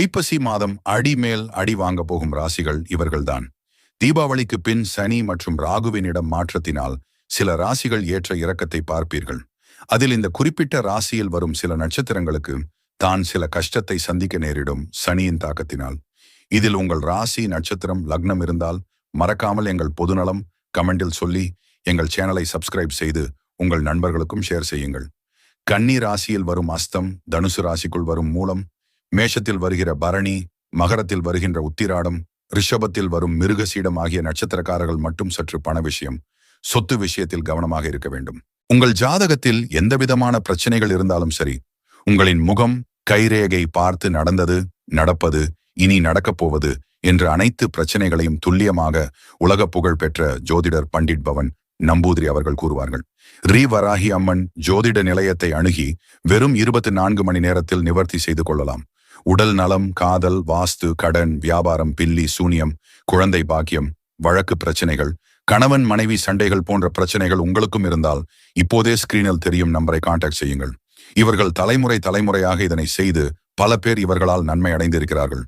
ஐப்பசி மாதம் அடிமேல் அடி வாங்க போகும் ராசிகள் இவர்கள்தான். தீபாவளிக்கு பின் சனி மற்றும் ராகுவினிடம் மாற்றத்தினால் சில ராசிகள் ஏற்ற இறக்கத்தை பார்ப்பீர்கள். அதில் இந்த குறிப்பிட்ட ராசியில் வரும் சில நட்சத்திரங்களுக்கு தான் சில கஷ்டத்தை சந்திக்க நேரிடும் சனியின் தாக்கத்தினால். இதில் உங்கள் ராசி நட்சத்திரம் லக்னம் இருந்தால் மறக்காமல் எங்கள் பொதுநலம் கமெண்டில் சொல்லி எங்கள் சேனலை சப்ஸ்கிரைப் செய்து உங்கள் நண்பர்களுக்கும் ஷேர் செய்யுங்கள். கன்னி ராசியில் வரும் அஸ்தம் தனுசு ராசிக்குள் வரும் மூலம் மேஷத்தில் வருகிற பரணி மகரத்தில் வருகின்ற உத்திராடம் ரிஷபத்தில் வரும் மிருகசீடம் ஆகிய நட்சத்திரக்காரர்கள் மட்டும் சற்று பண விஷயம் சொத்து விஷயத்தில் கவனமாக இருக்க வேண்டும். உங்கள் ஜாதகத்தில் எந்தவிதமான பிரச்சனைகள் இருந்தாலும் சரி உங்களின் முகம் கைரேகை பார்த்து நடந்தது நடப்பது இனி நடக்கப் போவது என்ற அனைத்து பிரச்சனைகளையும் துல்லியமாக உலக புகழ் பெற்ற ஜோதிடர் பண்டிட் பவன் நம்பூதிரி அவர்கள் கூறுவார்கள். ரீ வராகி அம்மன் ஜோதிட நிலையத்தை அணுகி வெறும் இருபத்தி நான்கு மணி நேரத்தில் நிவர்த்தி செய்து கொள்ளலாம். உடல் நலம் காதல் வாஸ்து கடன் வியாபாரம் பில்லி சூனியம் குழந்தை பாக்கியம் வழக்கு பிரச்சனைகள் கணவன் மனைவி சண்டைகள் போன்ற பிரச்சனைகள் உங்களுக்கும் இருந்தால் இப்போதே ஸ்கிரீனில் தெரியும் நம்பரை காண்டாக்ட் செய்யுங்கள். இவர்கள் தலைமுறை தலைமுறையாக இதனை செய்து பல பேர் இவர்களால் நன்மை அடைந்திருக்கிறார்கள்.